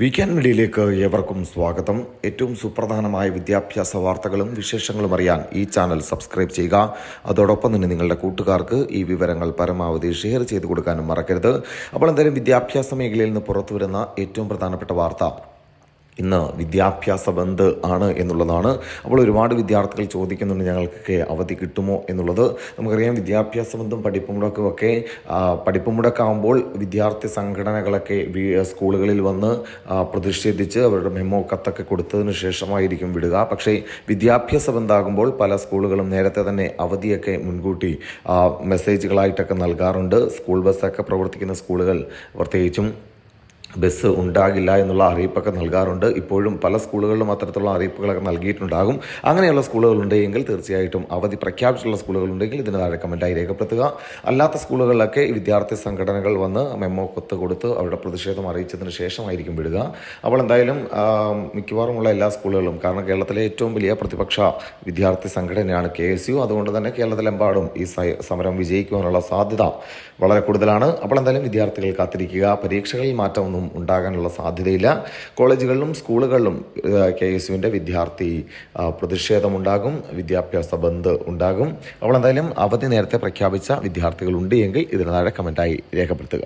Weekend മീഡിയയിലേക്ക് ഏവർക്കും സ്വാഗതം. ഏറ്റവും സുപ്രധാനമായ വിദ്യാഭ്യാസ വാർത്തകളും വിശേഷങ്ങളും അറിയാൻ ഈ ചാനൽ സബ്സ്ക്രൈബ് ചെയ്യുക. അതോടൊപ്പം തന്നെ നിങ്ങളുടെ കൂട്ടുകാർക്ക് ഈ വിവരങ്ങൾ പരമാവധി ഷെയർ ചെയ്തു കൊടുക്കാനും മറക്കരുത്. അപ്പോൾ എന്തായാലും വിദ്യാഭ്യാസ മേഖലയിൽ നിന്ന് പുറത്തു വരുന്ന ഏറ്റവും പ്രധാനപ്പെട്ട വാർത്ത. ഇന്ന് വിദ്യാഭ്യാസ ബന്ദ് ആണ് എന്നുള്ളതാണ്. അപ്പോൾ ഒരുപാട് വിദ്യാർത്ഥികൾ ചോദിക്കുന്നുണ്ട് ഞങ്ങൾക്കൊക്കെ അവധി കിട്ടുമോ എന്നുള്ളത്. നമുക്കറിയാം വിദ്യാഭ്യാസ ബന്ധം പഠിപ്പ് മുടക്കുമൊക്കെ പഠിപ്പ് മുടക്കാകുമ്പോൾ വിദ്യാർത്ഥി സംഘടനകളൊക്കെ സ്കൂളുകളിൽ വന്ന് പ്രതിഷേധിച്ച് അവരുടെ മെമ്മോ കത്തൊക്കെ കൊടുത്തതിന് ശേഷമായിരിക്കും വിടുക. പക്ഷേ വിദ്യാഭ്യാസ ബന്ധാകുമ്പോൾ പല സ്കൂളുകളും നേരത്തെ തന്നെ അവധിയൊക്കെ മുൻകൂട്ടി മെസ്സേജുകളായിട്ടൊക്കെ നൽകാറുണ്ട്. സ്കൂൾ ബസ്സൊക്കെ പ്രവർത്തിക്കുന്ന സ്കൂളുകൾ പ്രത്യേകിച്ചും ബസ് ഉണ്ടാകില്ല എന്നുള്ള അറിയിപ്പൊക്കെ നൽകാറുണ്ട്. ഇപ്പോഴും പല സ്കൂളുകളിലും അത്തരത്തിലുള്ള അറിയിപ്പുകളൊക്കെ നൽകിയിട്ടുണ്ടാകും. അങ്ങനെയുള്ള സ്കൂളുകളുണ്ടെങ്കിൽ തീർച്ചയായിട്ടും അവധി പ്രഖ്യാപിച്ചിട്ടുള്ള സ്കൂളുകളുണ്ടെങ്കിൽ ഇതിന് താഴെ കമന്റായി രേഖപ്പെടുത്തുക. അല്ലാത്ത സ്കൂളുകളിലൊക്കെ വിദ്യാർത്ഥി സംഘടനകൾ വന്ന് മെമ്മോ കൊത്ത് കൊടുത്ത് അവരുടെ പ്രതിഷേധം അറിയിച്ചതിന് ശേഷമായിരിക്കും വിടുക. അപ്പോൾ എന്തായാലും മിക്കവാറുമുള്ള എല്ലാ സ്കൂളുകളും കാരണം കേരളത്തിലെ ഏറ്റവും വലിയ പ്രതിപക്ഷ വിദ്യാർത്ഥി സംഘടനയാണ് കെ എസ് യു. അതുകൊണ്ട് തന്നെ കേരളത്തിലെമ്പാടും ഈ സമരം വിജയിക്കുവാനുള്ള സാധ്യത വളരെ കൂടുതലാണ്. അപ്പോൾ എന്തായാലും വിദ്യാർത്ഥികൾ കാത്തിരിക്കുക. പരീക്ഷകളിൽ മാറ്റമൊന്നും ഉണ്ടാകാനുള്ള സാധ്യതയില്ല. കോളേജുകളിലും സ്കൂളുകളിലും കെ എസ് യുവിന്റെ വിദ്യാർത്ഥി പ്രതിഷേധമുണ്ടാകും വിദ്യാഭ്യാസ ബന്ദ് ഉണ്ടാകും. അപ്പോൾ എന്തായാലും അവധി നേരത്തെ പ്രഖ്യാപിച്ച വിദ്യാർത്ഥികൾ ഉണ്ട് എങ്കിൽ ഇതിന് താഴെ കമന്റായി രേഖപ്പെടുത്തുക.